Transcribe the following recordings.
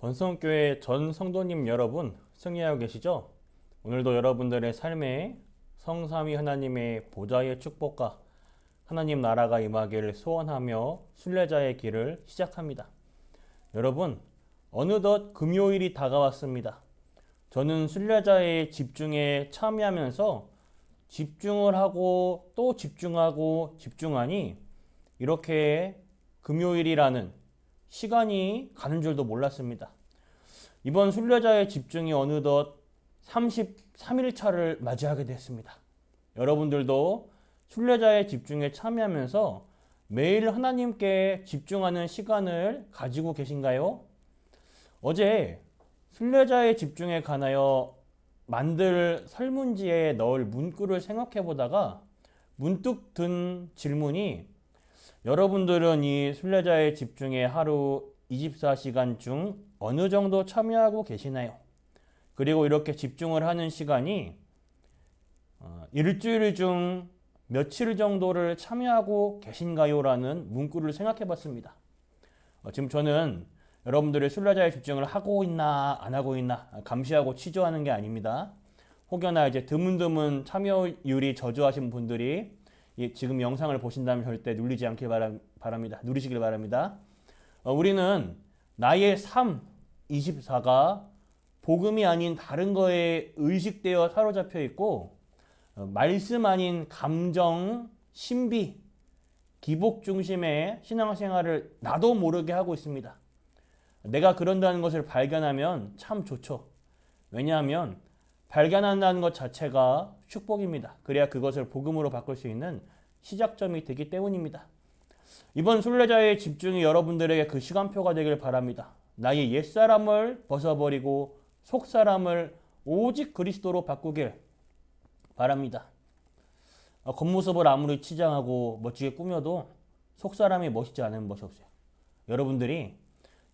번성교회 전 성도님 여러분 승리하고 계시죠? 오늘도 여러분들의 삶에 성삼위 하나님의 보좌의 축복과 하나님 나라가 임하기를 소원하며 순례자의 길을 시작합니다. 여러분, 어느덧 금요일이 다가왔습니다. 저는 순례자의 집중에 참여하면서 집중을 하고 또 집중하고 집중하니 이렇게 금요일이라는 시간이 가는 줄도 몰랐습니다. 이번 순례자의 집중이 어느덧 33일 차를 맞이하게 됐습니다. 여러분들도 순례자의 집중에 참여하면서 매일 하나님께 집중하는 시간을 가지고 계신가요? 어제 순례자의 집중에 관하여 만들 설문지에 넣을 문구를 생각해 보다가 문득 든 질문이 여러분들은 이 순례자의 집중에 하루 24시간 중 어느 정도 참여하고 계시나요? 그리고 이렇게 집중을 하는 시간이 어, 일주일 중 며칠 정도를 참여하고 계신가요? 라는 문구를 생각해 봤습니다. 어, 지금 저는 여러분들의 순례자의 집중을 하고 있나 안 하고 있나 감시하고 치조하는 게 아닙니다. 혹여나 이제 드문드문 참여율이 저조하신 분들이 이 지금 영상을 보신다면 절대 눌리지 않길 바랍니다. 누리시길 바랍니다. 어, 우리는 나의 삶 24가 복음이 아닌 다른 거에 의식되어 사로잡혀 있고 어, 말씀 아닌 감정, 신비, 기복 중심의 신앙생활을 나도 모르게 하고 있습니다. 내가 그런다는 것을 발견하면 참 좋죠. 왜냐하면 발견한다는 것 자체가 축복입니다. 그래야 그것을 복음으로 바꿀 수 있는 시작점이 되기 때문입니다. 이번 순례자의 집중이 여러분들에게 그 시간표가 되길 바랍니다. 나의 옛사람을 벗어버리고 속사람을 오직 그리스도로 바꾸길 바랍니다. 어, 겉모습을 아무리 치장하고 멋지게 꾸며도 속사람이 멋있지 않은 것이 없어요. 여러분들이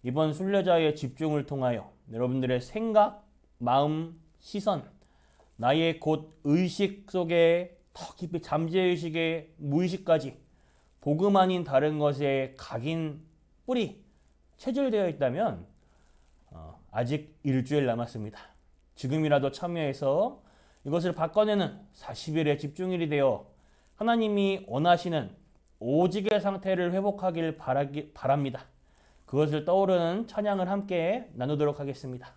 이번 순례자의 집중을 통하여 여러분들의 생각, 마음, 시선, 나의 곧 의식 속에 더 깊이 잠재의식의 무의식까지 복음 아닌 다른 것에 각인 뿌리 체질되어 있다면 어, 아직 일주일 남았습니다. 지금이라도 참여해서 이것을 바꿔내는 40일의 집중일이 되어 하나님이 원하시는 오직의 상태를 회복하길 바라기, 바랍니다. 그것을 떠오르는 찬양을 함께 나누도록 하겠습니다.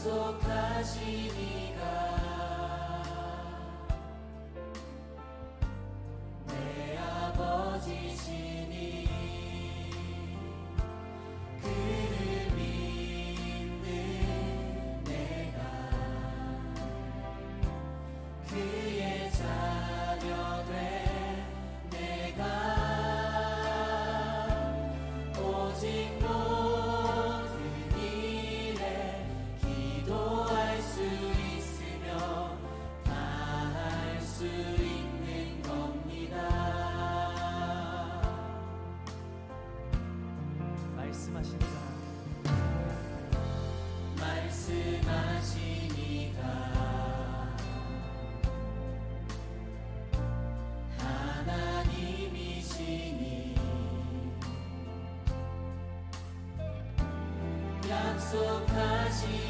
약속하시니가 약속하시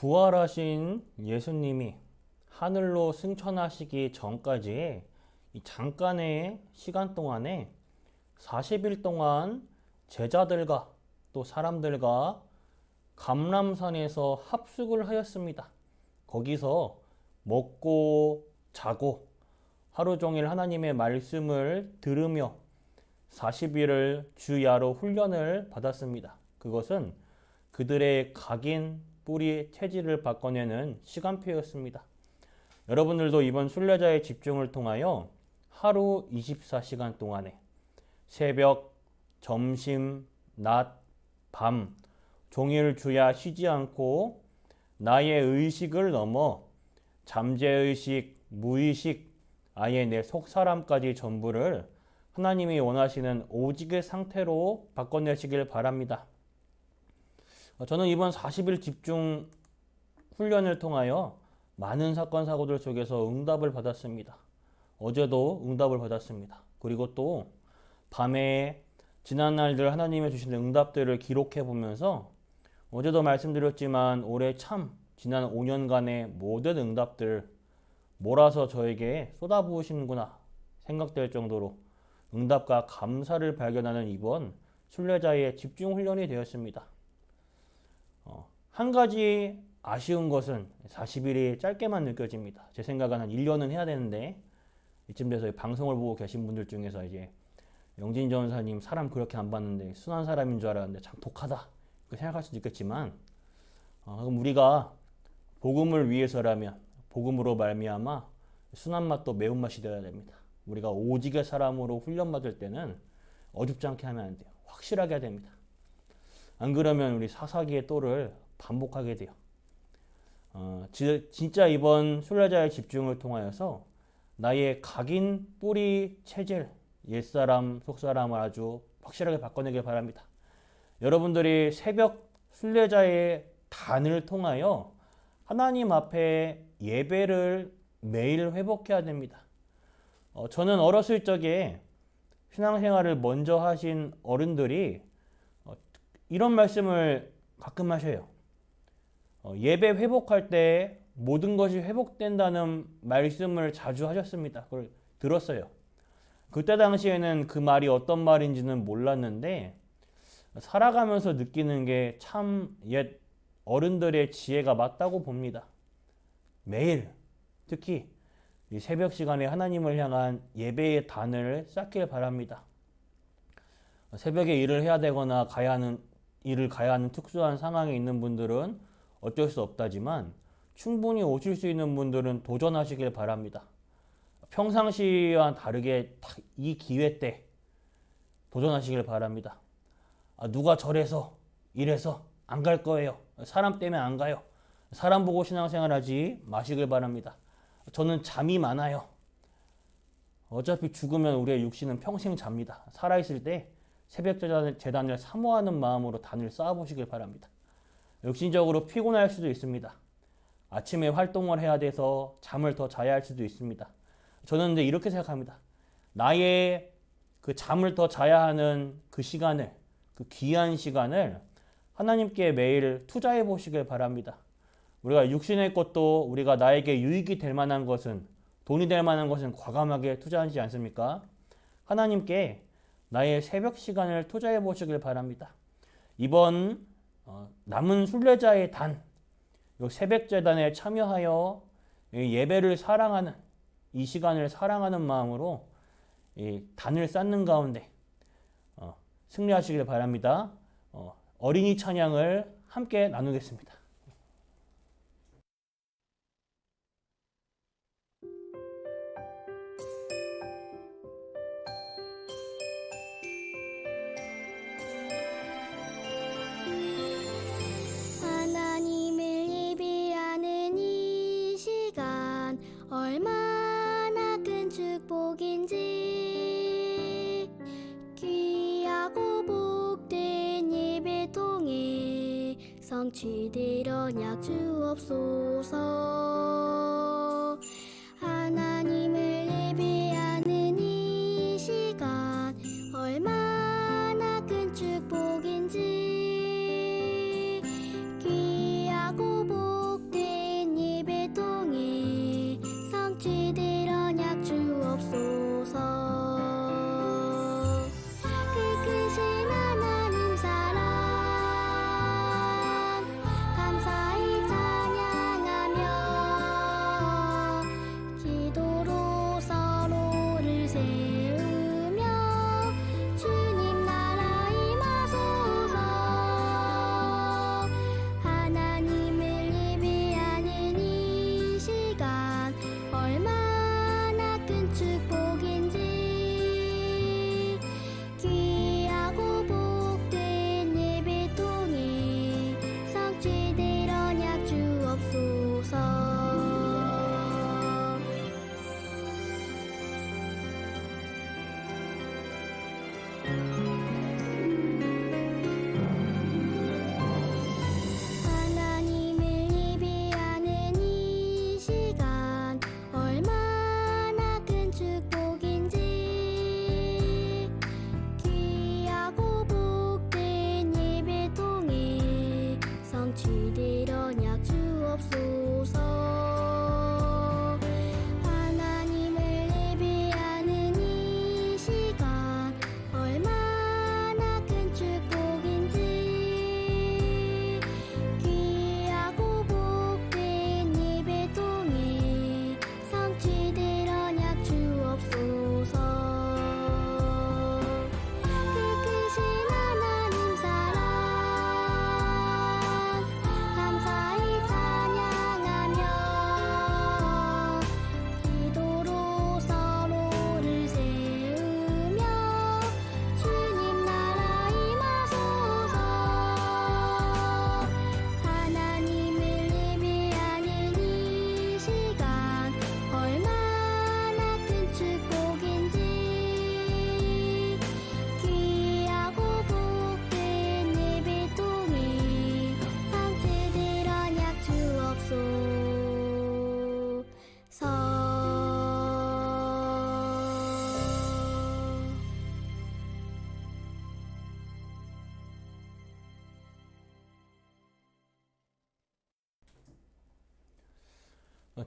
부활하신 예수님이 하늘로 승천하시기 전까지의 이 잠깐의 시간 동안에 40일 동안 제자들과 또 사람들과 감람산에서 합숙을 하였습니다. 거기서 먹고 자고 하루 종일 하나님의 말씀을 들으며 40일을 주야로 훈련을 받았습니다. 그것은 그들의 각인, 뿌리, 체질을 바꿔내는 시간표였습니다. 여러분들도 이번 순례자의 집중을 통하여 하루 24시간 동안에 새벽, 점심, 낮, 밤, 종일 주야 쉬지 않고 나의 의식을 넘어 잠재의식, 무의식, 아예 내 속사람까지 전부를 하나님이 원하시는 오직의 상태로 바꿔내시길 바랍니다. 어, 저는 이번 40일 집중 훈련을 통하여 많은 사건 사고들 속에서 응답을 받았습니다. 어제도 응답을 받았습니다. 그리고 또 밤에 지난 날들 하나님이 주신 응답들을 기록해 보면서 어제도 말씀드렸지만 올해 참 지난 5년간의 모든 응답들 몰아서 저에게 쏟아부으시는구나 생각될 정도로 응답과 감사를 발견하는 이번 순례자의 집중 훈련이 되었습니다. 어, 한 가지 아쉬운 것은 40일이 짧게만 느껴집니다. 제 생각은 한 1년은 해야 되는데 이쯤 돼서 이 방송을 보고 계신 분들 중에서 이제 영진 전사님 사람 그렇게 안 봤는데 순한 사람인 줄 알았는데 참 독하다 이렇게 생각할 수도 있겠지만 어, 그럼 우리가 복음을 위해서라면 복음으로 말미암아 순한 맛도 매운 맛이 되어야 됩니다. 우리가 오직의 사람으로 훈련받을 때는 어줍지 않게 하면 안 돼요. 확실하게 해야 됩니다. 안 그러면 우리 사사기의 또를 반복하게 돼요. 어, 지- 진짜 이번 순례자의 집중을 통하여서 나의 각인 뿌리 체질 옛사람 속사람을 아주 확실하게 바꿔내길 바랍니다. 여러분들이 새벽 순례자의 단을 통하여 하나님 앞에 예배를 매일 회복해야 됩니다. 어, 저는 어렸을 적에 신앙생활을 먼저 하신 어른들이 어, 이런 말씀을 가끔 하셔요. 어, 예배 회복할 때 모든 것이 회복된다는 말씀을 자주 하셨습니다. 그걸 들었어요. 그때 당시에는 그 말이 어떤 말인지는 몰랐는데 살아가면서 느끼는 게 참 옛 어른들의 지혜가 맞다고 봅니다. 매일 특히 이 새벽 시간에 하나님을 향한 예배의 단을 쌓길 바랍니다. 새벽에 일을 해야 되거나 가야 하는 일을 가야 하는 특수한 상황에 있는 분들은 어쩔 수 없다지만 충분히 오실 수 있는 분들은 도전하시길 바랍니다. 평상시와 다르게 딱이 기회 때 도전하시길 바랍니다. 아, 누가 저래서 이래서 안 갈 거예요. 사람 때문에 안 가요. 사람 보고 신앙생활 하지 마시길 바랍니다. 저는 잠이 많아요. 어차피 죽으면 우리의 육신은 평생 잡니다. 살아있을 때 새벽 재단- 재단을 사모하는 마음으로 단을 쌓아보시길 바랍니다. 육신적으로 피곤할 수도 있습니다. 아침에 활동을 해야 돼서 잠을 더 자야 할 수도 있습니다. 저는 이제 이렇게 생각합니다. 나의 그 잠을 더 자야 하는 그 시간을, 그 귀한 시간을 하나님께 매일 투자해 보시길 바랍니다. 우리가 육신의 것도 우리가 나에게 유익이 될 만한 것은 돈이 될 만한 것은 과감하게 투자하지 않습니까? 하나님께 나의 새벽 시간을 투자해 보시길 바랍니다. 이번 어, 남은 순례자의 단, 요 새벽 재단에 참여하여 이 예배를 사랑하는 이 시간을 사랑하는 마음으로 이 단을 쌓는 가운데 어, 승리하시길 바랍니다. 어, 어린이 찬양을 함께 나누겠습니다. 성취될 언약 주옵소서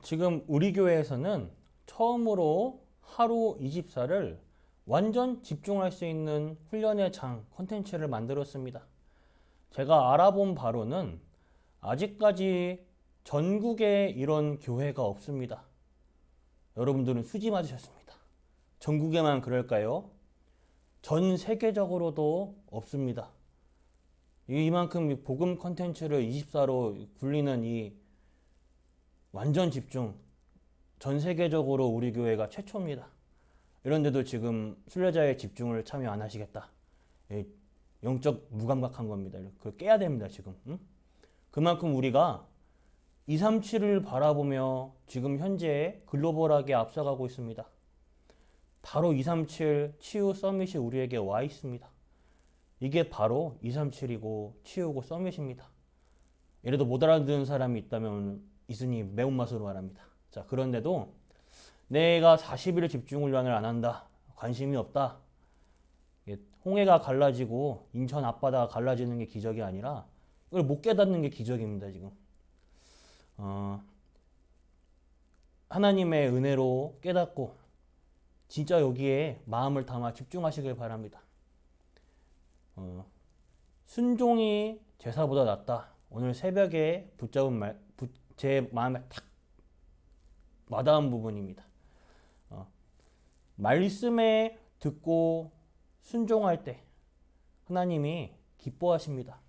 지금 우리 교회에서는 처음으로 하루 24를 완전 집중할 수 있는 훈련의 장 컨텐츠를 만들었습니다. 제가 알아본 바로는 아직까지 전국에 이런 교회가 없습니다. 여러분들은 수지 맞으셨습니다. 전국에만 그럴까요? 전 세계적으로도 없습니다. 이- 이만큼 이 복음 컨텐츠를 24로 굴리는 이 완전 집중 전 세계적으로 우리 교회가 최초입니다. 이런데도 지금 순례자의 집중을 참여 안 하시겠다. 예, 영적 무감각한 겁니다. 그걸 깨야 됩니다, 지금. 응? 그만큼 우리가 237을 바라보며 지금 현재 글로벌하게 앞서가고 있습니다. 바로 237 치유 서밋이 우리에게 와 있습니다. 이게 바로 237이고 치유고 서밋입니다. 예를 못 알아듣는 사람이 있다면 이순이 매운맛으로 말합니다. 자, 그런데도 내가 40일 집중 훈련을 안 한다. 관심이 없다. 홍해가 갈라지고 인천 앞바다가 갈라지는 게 기적이 아니라 이걸 못 깨닫는 게 기적입니다, 지금. 어, 하나님의 은혜로 깨닫고 진짜 여기에 마음을 담아 집중하시길 바랍니다. 어, 순종이 제사보다 낫다. 오늘 새벽에 붙잡은 말, 부- 제 마음에 탁 와닿은 부분입니다. 어, 말씀에 듣고 순종할 때 하나님이 기뻐하십니다.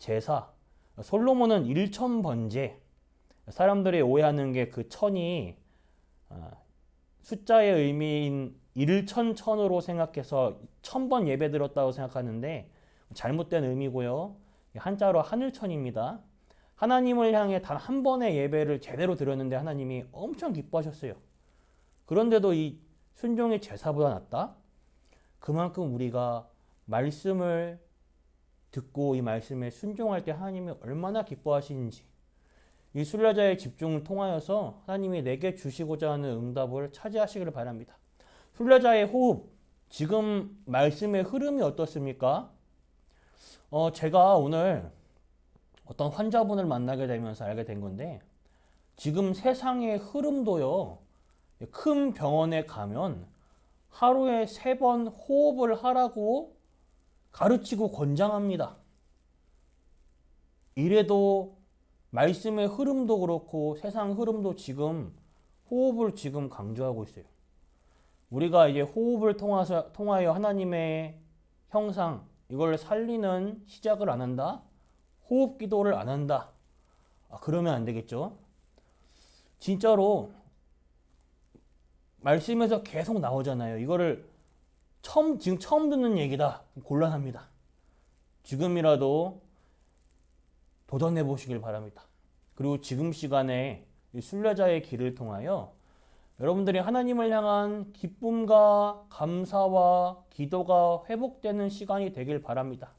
제사 솔로몬은 일천 번제 사람들이 오해하는 게 그 천이 아, 숫자의 의미인 일천천으로 생각해서 천 번 예배 드렸다고 생각하는데 잘못된 의미고요. 한자로 하늘천입니다. 하나님을 향해 단 한 번의 예배를 제대로 드렸는데 하나님이 엄청 기뻐하셨어요. 그런데도 이 순종의 제사보다 낫다? 그만큼 우리가 말씀을 듣고 이 말씀에 순종할 때 하나님이 얼마나 기뻐하시는지 이 순례자의 집중을 통하여서 하나님이 내게 주시고자 하는 응답을 차지하시기를 바랍니다. 순례자의 호흡, 지금 말씀의 흐름이 어떻습니까? 어, 제가 오늘 어떤 환자분을 만나게 되면서 알게 된 건데 지금 세상의 흐름도요. 큰 병원에 가면 하루에 세 번 호흡을 하라고 가르치고 권장합니다. 이래도 말씀의 흐름도 그렇고 세상 흐름도 지금 호흡을 지금 강조하고 있어요. 우리가 이제 호흡을 통하여 하나님의 형상 이걸 살리는 시작을 안 한다. 호흡 기도를 안 한다. 아, 그러면 안 되겠죠. 진짜로 말씀에서 계속 나오잖아요. 이거를 처음 지금 처음 듣는 얘기다. 곤란합니다. 지금이라도 도전해 보시길 바랍니다. 그리고 지금 시간에 이 순례자의 길을 통하여 여러분들이 하나님을 향한 기쁨과 감사와 기도가 회복되는 시간이 되길 바랍니다.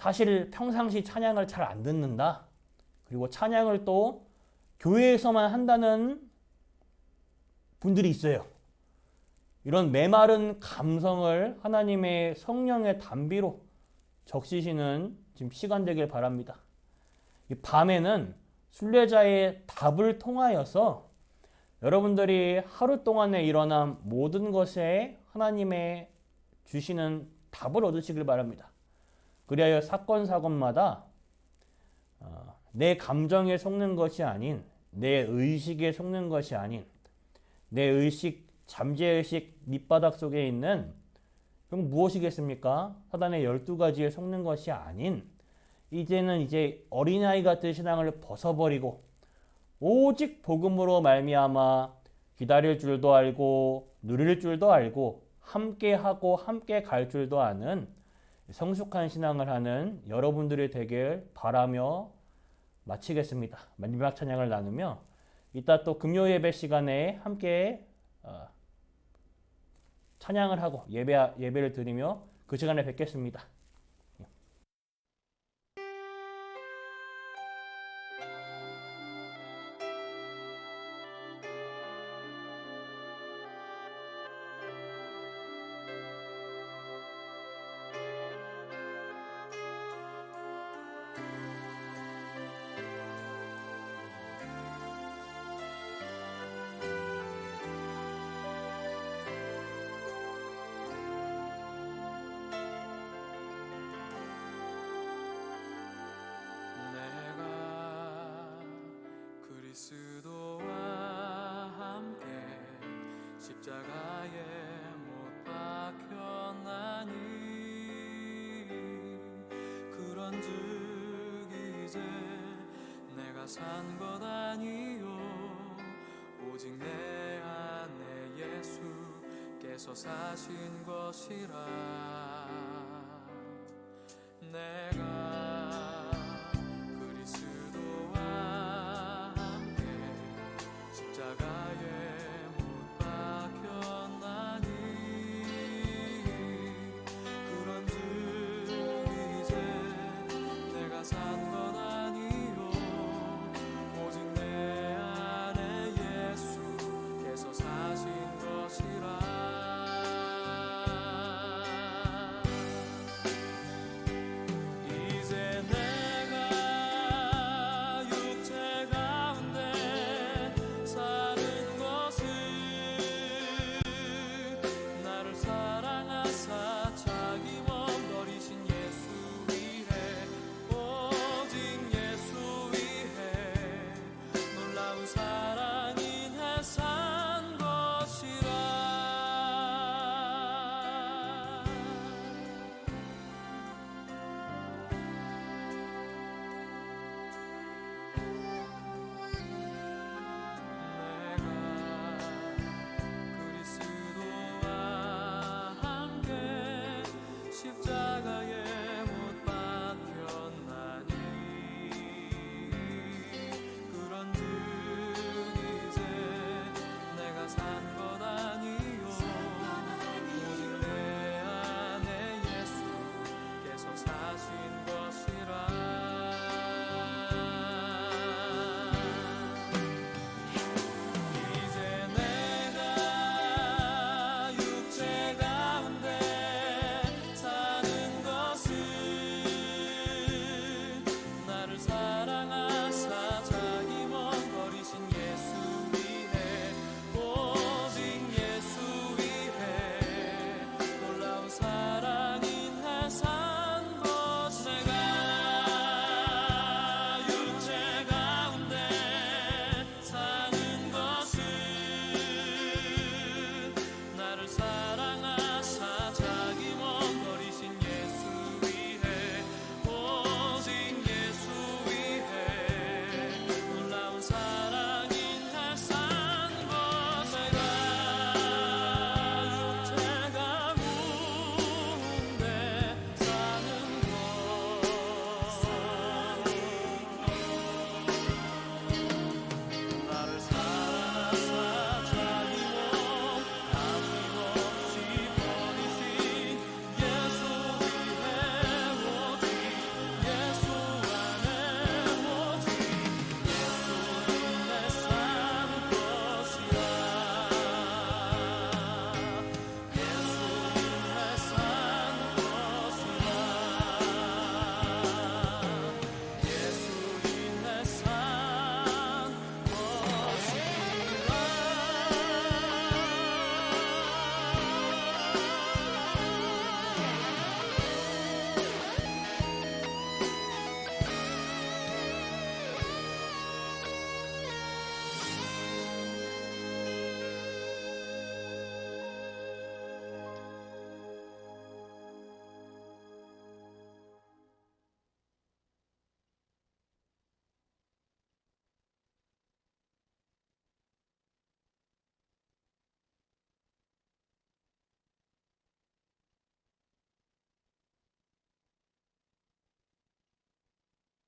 사실 평상시 찬양을 잘 안 듣는다. 그리고 찬양을 또 교회에서만 한다는 분들이 있어요. 이런 메마른 감성을 하나님의 성령의 담비로 적시시는 지금 시간 되길 바랍니다. 이 밤에는 순례자의 답을 통하여서 여러분들이 하루 동안에 일어난 모든 것에 하나님의 주시는 답을 얻으시길 바랍니다. 그리하여 사건 사건마다 어, 내 감정에 속는 것이 아닌 내 의식에 속는 것이 아닌 내 의식 잠재의식 밑바닥 속에 있는 그럼 무엇이겠습니까? 사단의 열두 가지에 속는 것이 아닌 이제는 이제 어린아이 같은 신앙을 벗어버리고 오직 복음으로 말미암아 기다릴 줄도 알고 누릴 줄도 알고 함께 하고 함께 갈 줄도 아는 성숙한 신앙을 하는 여러분들이 되길 바라며 마치겠습니다. 마지막 찬양을 나누며 이따 또 금요 예배 시간에 함께 어, 찬양을 하고 예배 예배를 드리며 그 시간에 뵙겠습니다. 십자가에 못 박혔나니 그런즉 이제 내가 산 것 아니요. 오직 내 안에 예수께서 사신 것이라